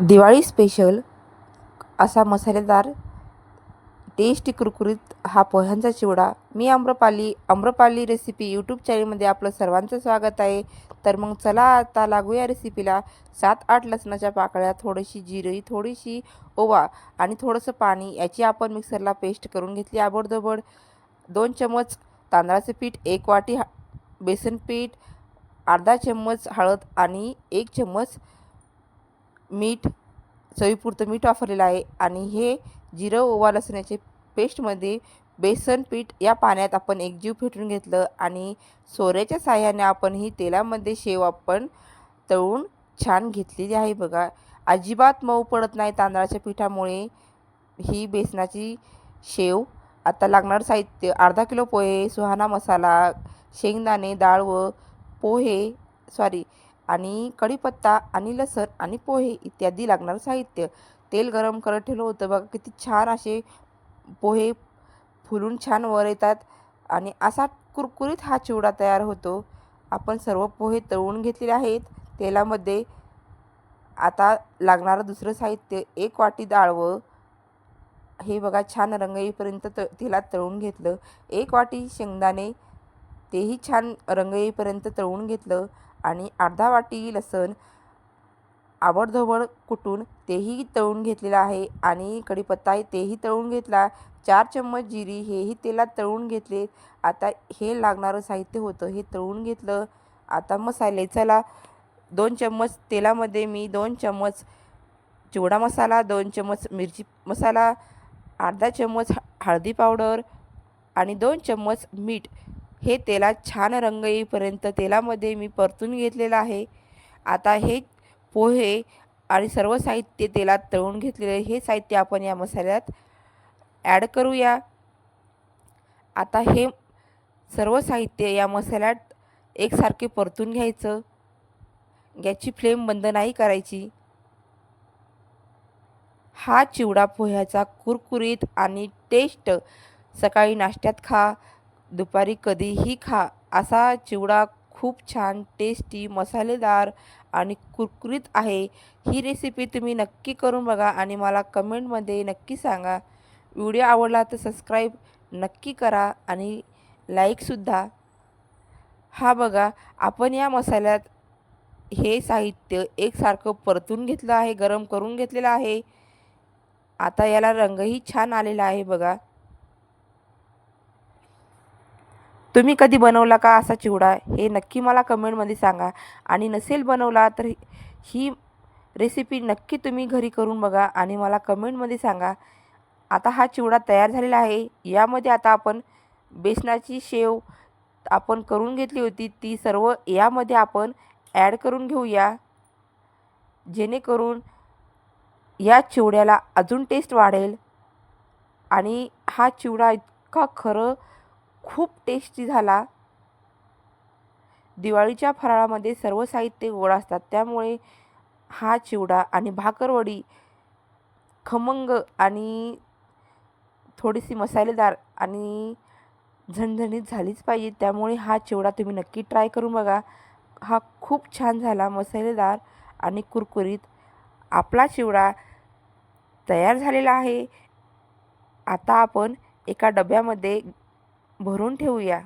Diwali special असा मसालेदार tasty कुरकुरीत हा पोह्यांचा चिवडा. मी आम्रपाली आम्रपाली रेसिपी यूट्यूब चॅनलमध्ये आपलं सर्वांचं स्वागत आहे. तर मग चला आता लागूया रेसिपीला सात आठ लसणाच्या पाकळ्या थोडीशी जिरी थोडीशी ओवा आणि थोडंसं पाणी याची आपण मिक्सरला पेस्ट करून घेतली आबडधोबड. दोन चम्मच तांदळाचं पीठ एक वाटी हा बेसन पीठ अर्धा चम्मच हळद आणि एक चम्मच मीठ चवीपुरतं मीठ वापरलेलं आहे आणि हे जिरं ओवा लसणाचे पेस्टमध्ये बेसन पीठ या पाण्यात आपण एकजीव फेटून घेतलं आणि सोऱ्याच्या साह्याने आपण ही तेलामध्ये शेव आपण तळून छान घेतलेली आहे बघा. अजिबात मऊ पडत नाही तांदळाच्या पिठामुळे ही बेसनाची शेव. आता लागणार साहित्य अर्धा किलो पोहे सुहाना मसाला शेंगदाणे डाळ व पोहे सॉरी आणि कढीपत्ता आणि लसण आणि पोहे इत्यादी लागणारं साहित्य. तेल गरम करत ठेवलं होतं. बघा किती छान असे पोहे फुलून छान वर येतात आणि असा कुरकुरीत हा चिवडा तयार होतो. आपण सर्व पोहे तळून घेतलेले आहेत. तेलामध्ये आता लागणारं दुसरं साहित्य एक वाटी डाळ व हे बघा छान रंग येईपर्यंत त तेलात तळून घेतलं. एक वाटी शेंगदाणे तेही छान रंग येईपर्यंत तळून घेतलं. आणि अर्धा वाटी लसण आबडधोबड कुटून तेही तळून घेतलेलं आहे आणि कढीपत्ता आहे तेही तळून घेतला. चार चम्मच जिरी हेही तेलात तळून घेतले. आता हे लागणारं साहित्य होतं हे तळून घेतलं. आता मसाले चला दोन चम्मच तेलामध्ये मी दोन चम्मच चिवडा मसाला दोन चम्मच मिरची मसाला अर्धा चम्मच हळदी पावडर आणि दोन चम्मच मीठ हे तेलात छान रंग येईपर्यंत तेलामध्ये मी परतून घेतलेलं आहे. आता हे पोहे आणि सर्व साहित्य तेलात तळून घेतलेले हे साहित्य आपण या मसाल्यात ॲड करूया. आता हे सर्व साहित्य या मसाल्यात एकसारखे परतून घ्यायचं. गॅसची फ्लेम बंद नाही करायची. हा चिवडा पोह्याचा कुरकुरीत आणि टेस्ट सकाळी नाश्त्यात खा. दुपारी कधीही खा. असा चिवडा खूप छान टेस्टी मसालेदार आणि कुरकुरीत आहे. ही रेसिपी तुम्ही नक्की करून बघा आणि मला कमेंटमध्ये नक्की सांगा. व्हिडिओ आवडला तर सबस्क्राईब नक्की करा आणि लाईकसुद्धा हा बघा आपण या मसाल्यात हे साहित्य एकसारखं परतून घेतलं आहे गरम करून घेतलेलं आहे. आता याला रंगही छान आलेला आहे बघा. तुम्ही कधी बनवला का असा चिवडा? हे नक्की मला कमेंटमध्ये सांगा. आणि नसेल बनवला तर ही रेसिपी नक्की तुम्ही घरी करून बघा आणि मला कमेंटमध्ये सांगा. आता हा चिवडा तयार झालेला आहे. यामध्ये आता आपण बेसनाची शेव आपण करून घेतली होती. ती सर्व यामध्ये आपण ॲड करून घेऊया. जेणेकरून या चिवड्याला अजून टेस्ट वाढेल. आणि हा चिवडा इतका खरं खूप टेस्टी झाला. दिवाळीच्या फराळामध्ये सर्व साहित्य गोड असतात. त्यामुळे हा चिवडा आणि भाकरवडी खमंग आणि थोडीशी मसालेदार आणि झणझणीत झालीच पाहिजे. त्यामुळे हा चिवडा तुम्ही नक्की ट्राय करून बघा. हा खूप छान झाला. मसालेदार आणि कुरकुरीत आपला चिवडा तयार झालेला आहे. आता आपण एका डब्यामध्ये भरून ठेवूया.